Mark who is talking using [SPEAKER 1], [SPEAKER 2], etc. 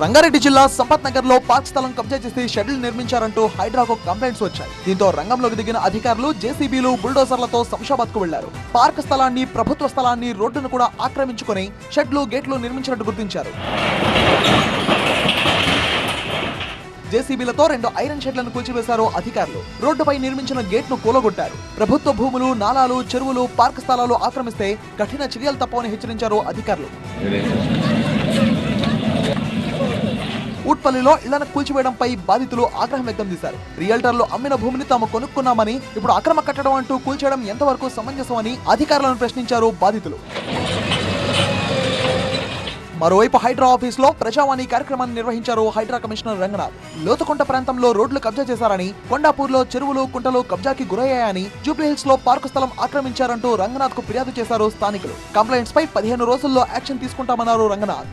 [SPEAKER 1] రంగారెడ్డి జిల్లా సంపత్ నగర్లో పార్క్ స్థలం కబ్జా చేసి షెడ్యూల్ నిర్మించారంటూ హైడ్రాకు కంప్లైంట్స్ వచ్చాయి. దీంతో రంగంలోకి దిగిన అధికారులు జేసీబీలు బుల్డోజర్లతో శంషాబాద్కు వెళ్ళారు. పార్క్ స్థలాన్ని ప్రభుత్వ స్థలాన్ని రోడ్డును కూడా ఆక్రమించుకొని షెడ్లు గేట్లు నిర్మించినట్టు గుర్తించారు. జేసీబీలతో రెండు ఐరన్ షెడ్లను కూల్చివేశారు అధికారులు. రోడ్డుపై నిర్మించిన గేట్ను కూలగొట్టారు. ప్రభుత్వ భూములు నాలాలు చెరువులు పార్క్ స్థలాలు ఆక్రమిస్తే కఠిన చర్యలు తప్పవని హెచ్చరించారు అధికారులు. ఊట్పల్లిలో ఇళ్ళను కూల్చివేయడంపై బాధితులు ఆగ్రహం వ్యక్తం చేశారు. రియల్టర్లు అమ్మిన భూమిని తాము కొనుక్కున్నామని ఇప్పుడు అక్రమ కట్టడం అంటూ కూల్చేయడం ఎంతవరకు సమంజసమని అధికారులను ప్రశ్నించారు బాధితులు. మరోవైపు హైడ్రా ఆఫీస్లో ప్రజావాణి కార్యక్రమాన్ని నిర్వహించారు హైడ్రా కమిషనర్ రంగనాథ్. లోతుకుంట ప్రాంతంలో రోడ్లు కబ్జా చేశారని కొండాపూర్లో చెరువులు కుంటలు కబ్జాకి గురయ్యాయని జూబ్లీహిల్స్లో పార్కు స్థలం ఆక్రమించారంటూ రంగనాథ్కు ఫిర్యాదు చేశారు స్థానికులు. కంప్లైంట్స్ పై పదిహేను రోజుల్లో యాక్షన్ తీసుకుంటామన్నారు రంగనాథ్.